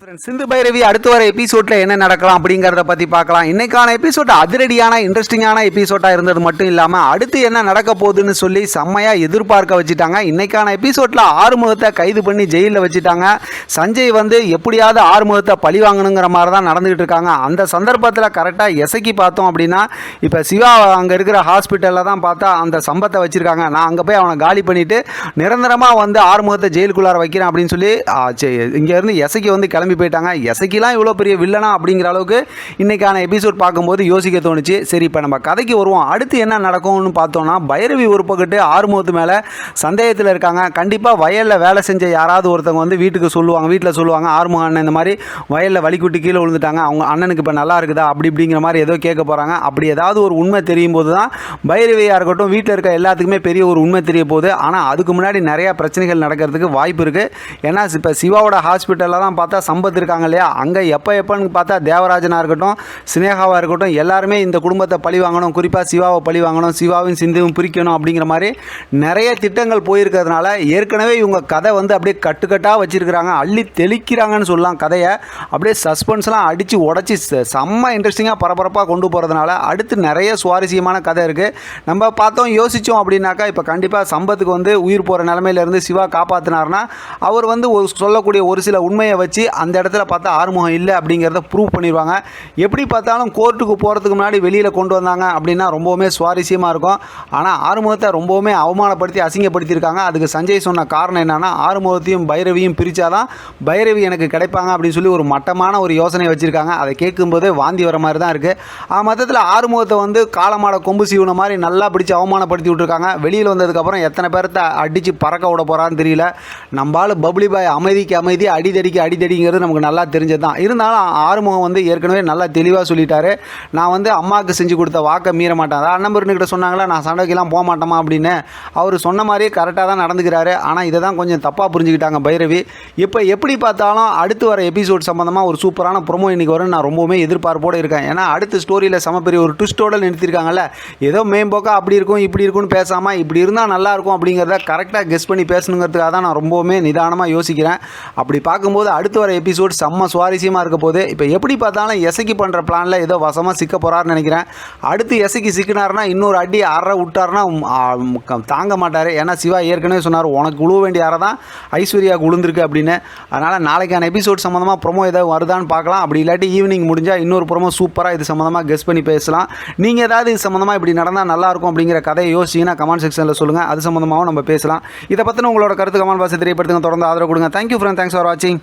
சிந்து பைரவி அடுத்து வர எபிசோட்ல என்ன நடக்கலாம் அப்படிங்கிறத பத்தி பார்க்கலாம். இன்னைக்கான எபிசோட் அதிரடியான இன்ட்ரெஸ்டிங்கான எபிசோட்டா இருந்தது மட்டும் இல்லாம அடுத்து என்ன நடக்க போகுதுன்னு சொல்லி செம்மையா எதிர்பார்க்க வச்சுட்டாங்க. இன்னைக்கான எபிசோட்ல ஆறுமுகத்தை கைது பண்ணி ஜெயிலில் வச்சுட்டாங்க. சஞ்சய் வந்து எப்படியாவது ஆறுமுகத்தை பழி வாங்கணுங்கிற மாதிரி தான் நடந்துகிட்டு இருக்காங்க. அந்த சந்தர்ப்பத்தில் கரெக்டாக எசக்கி பார்த்தோம் அப்படின்னா இப்போ சிவா அங்கே இருக்கிற ஹாஸ்பிட்டலில் தான் பார்த்தா அந்த சம்பத்தை வச்சுருக்காங்க. நான் அங்கே போய் அவனை காலி பண்ணிவிட்டு நிரந்தரமாக வந்து ஆறுமுகத்தை ஜெயிலுக்குள்ளார வைக்கிறேன் அப்படின்னு சொல்லி இங்கேருந்து எசக்கி வந்து கிளம்பி போயிட்டாங்க. எசக்கிலாம் இவ்வளோ பெரிய வில்லனா அப்படிங்கிற அளவுக்கு இன்றைக்கான எபிசோட் பார்க்கும்போது யோசிக்க தோணுச்சு. சரி இப்போ நம்ம கதைக்கு வருவோம். அடுத்து என்ன நடக்கும்னு பார்த்தோம்னா பைரவி ஒரு பக்கத்து ஆறுமுகத்து மேலே சந்தேகத்தில் இருக்காங்க. கண்டிப்பாக வயலில் வேலை செஞ்ச யாராவது ஒருத்தவங்க வந்து வீட்டுக்கு சொல்லுவாங்க. வீட்டில் சொல்லுவாங்க ஆறுமுக அண்ணன் இந்த மாதிரி வயலில் வலிக்குட்டி கீழே விழுந்துட்டாங்க. அவங்க அண்ணனுக்கு இப்போ நல்லா இருக்குதா? அப்படி இப்படிங்கிற மாதிரி ஏதோ கேட்க போகிறாங்க அப்படி ஏதாவது ஒரு உண்மை தெரியும் போது தான் பைரவியாக இருக்கட்டும் வீட்டில் இருக்க எல்லாத்துக்குமே பெரிய ஒரு உண்மை தெரிய போகுது. ஆனால் அதுக்கு முன்னாடி நிறையா பிரச்சனைகள் நடக்கிறதுக்கு வாய்ப்பு இருக்குது ஏன்னா இப்போ சிவாவோட ஹாஸ்பிட்டலில் தான் பார்த்தா சம்பத் இருக்காங்க இல்லையா? அங்கே எப்போ எப்போன்னு பார்த்தா தேவராஜனாக இருக்கட்டும் சினேகாவாக இருக்கட்டும் எல்லாருமே இந்த குடும்பத்தை பழி வாங்கணும். குறிப்பாக சிவாவை பழி வாங்கணும் சிவாவையும் சிந்துவும் பிரிக்கணும் அப்படிங்கிற மாதிரி நிறைய திட்டங்கள் போயிருக்கிறதுனால ஏற்கனவே இவங்க கதை வந்து அப்படியே கட்டுக்கட்டாக வச்சுருக்கிறாங்க. அள்ளி தெளிக்கிறாங்கன்னு சொல்லலாம் கதையை. அப்படியே சஸ்பென்ஸ்லாம் அடித்து உடச்சி செம்ம இன்ட்ரெஸ்டிங்காக பரபரப்பாக கொண்டு போகிறதுனால அடுத்து நிறைய சுவாரஸ்யமான கதை இருக்குது நம்ம பார்த்தோம் யோசித்தோம் அப்படின்னாக்கா இப்போ கண்டிப்பாக சம்பத்துக்கு வந்து உயிர் போகிற நிலமையிலேருந்து சிவா காப்பாற்றினார்னா அவர் வந்து ஒரு சொல்லக்கூடிய ஒரு சில உண்மையை வச்சு அந்த இடத்துல பார்த்தா ஆறுமுகம் இல்லை அப்படிங்கிறத ப்ரூவ் பண்ணிடுவாங்க எப்படி பார்த்தாலும் கோர்ட்டுக்கு போகிறதுக்கு முன்னாடி வெளியில் கொண்டு வந்தாங்க அப்படின்னா ரொம்பவுமே சுவாரஸ்யமாக இருக்கும். ஆனால் ஆறுமுகத்தை ரொம்பவுமே அவமானப்படுத்தி அசிங்கப்படுத்தியிருக்காங்க. அதுக்கு சஞ்சய் சொன்ன காரணம் என்னென்னா ஆறுமுகத்தையும் பைரவியும் பிரித்தாதான் பைரவி எனக்கு கிடைப்பாங்க அப்படின்னு சொல்லி ஒரு மட்டமான ஒரு யோசனை வச்சுருக்காங்க. அதை கேட்கும்போதே வாந்தி வர மாதிரி தான் இருக்குது மொத்தத்தில் ஆறுமுகத்தை வந்து காலமாட கொம்பு சீவுன மாதிரி நல்லா பிடிச்சி அவமானப்படுத்தி விட்ருக்காங்க வெளியில் வந்ததுக்கப்புறம் எத்தனை பேர்த்த அடித்து பறக்க விட போகிறான்னு தெரியல. நம்மளால் பப்ளி பாய் அமைதிக்கு அமைதி அடிதடிக்கு அப்படிங்கிறது நமக்கு நல்லா தெரிஞ்சது தான் இருந்தாலும் ஆறுமுகம் வந்து ஏற்கனவே நல்லா தெளிவாக சொல்லிட்டாரு. நான் வந்து அம்மாவுக்கு செஞ்சு கொடுத்த வாக்கை மீற மாட்டேன். அதான் அண்ணம்பருன்னுக்கிட்ட சொன்னாங்களா நான் சண்டைக்கெல்லாம் போக மாட்டேமா அப்படின்னு. அவர் சொன்ன மாதிரியே கரெக்டாக தான் நடந்துக்கிறாரு. ஆனால் இதை தான் கொஞ்சம் தப்பாக புரிஞ்சுக்கிட்டாங்க பைரவி. இப்போ எப்படி பார்த்தாலும் அடுத்து வர எபிசோட் சம்மந்தமாக ஒரு சூப்பரான ப்ரொமோ இன்றைக்கி வரும் நான் ரொம்பவுமே எதிர்பார்ப்போடு இருக்கேன். ஏன்னா அடுத்த ஸ்டோரியில் செம பெரிய ஒரு ட்விஸ்ட்டோட நிறுத்திருக்காங்கல்ல. ஏதோ மேம்போக்கா அப்படி இருக்கும் இப்படி இருக்கும்னு பேசாமல் இப்படி இருந்தால் நல்லா இருக்கும் அப்படிங்கிறத கரெக்டாக கெஸ் பண்ணி பேசணுங்கிறதுக்காக தான் நான் ரொம்பவுமே நிதானமாக யோசிக்கிறேன். அப்படி பார்க்கும்போது அடுத்து வர எபிசோட் செம்ம சுவாரஸ்யமாக இருக்க போது இப்போ எப்படி பார்த்தாலும் எசைக்கு பண்ணுற பிளானில் ஏதோ வசமாக சிக்க போகிறாருன்னு நினைக்கிறேன். அடுத்து எசைக்கு சிக்கினார்னா இன்னொரு அடி அரை விட்டாருன்னா தாங்க மாட்டார். ஏன்னா சிவா ஏற்கனவே சொன்னார் உனக்கு உழுவ வேண்டிய அறை தான் ஐஸ்வர்யாவுக்கு உளுந்திருக்கு அப்படின்னு. அதனால் நாளைக்கான எபிசோட் சம்மந்தமாக ப்ரொமோ ஏதாவது வருதான்னு பார்க்கலாம். அப்படி இல்லாட்டி ஈவினிங் முடிஞ்சால் இன்னொரு ப்ரொமோ சூப்பராக இது சம்மந்தமாக கெஸ் பண்ணி பேசலாம். நீங்கள் ஏதாவது இது சம்மந்தமாக இப்படி நடந்தால் நல்லாயிருக்கும் அப்படிங்கிற கதையை யோசிச்சிங்கன்னா கமெண்ட் செக்ஷனில் சொல்லுங்கள் அது சம்மந்தமாகவும் நம்ம பேசலாம். இதை பற்றின உங்களோட கருத்து கமெண்ட் பாக்ஸ் தெரியப்படுத்துங்க. தொடர்ந்து ஆதரவு கொடுங்க. தேங்க்யூ ஃப்ரெண்ட் தேங்க்ஸ் ஃபார் வாட்சிங்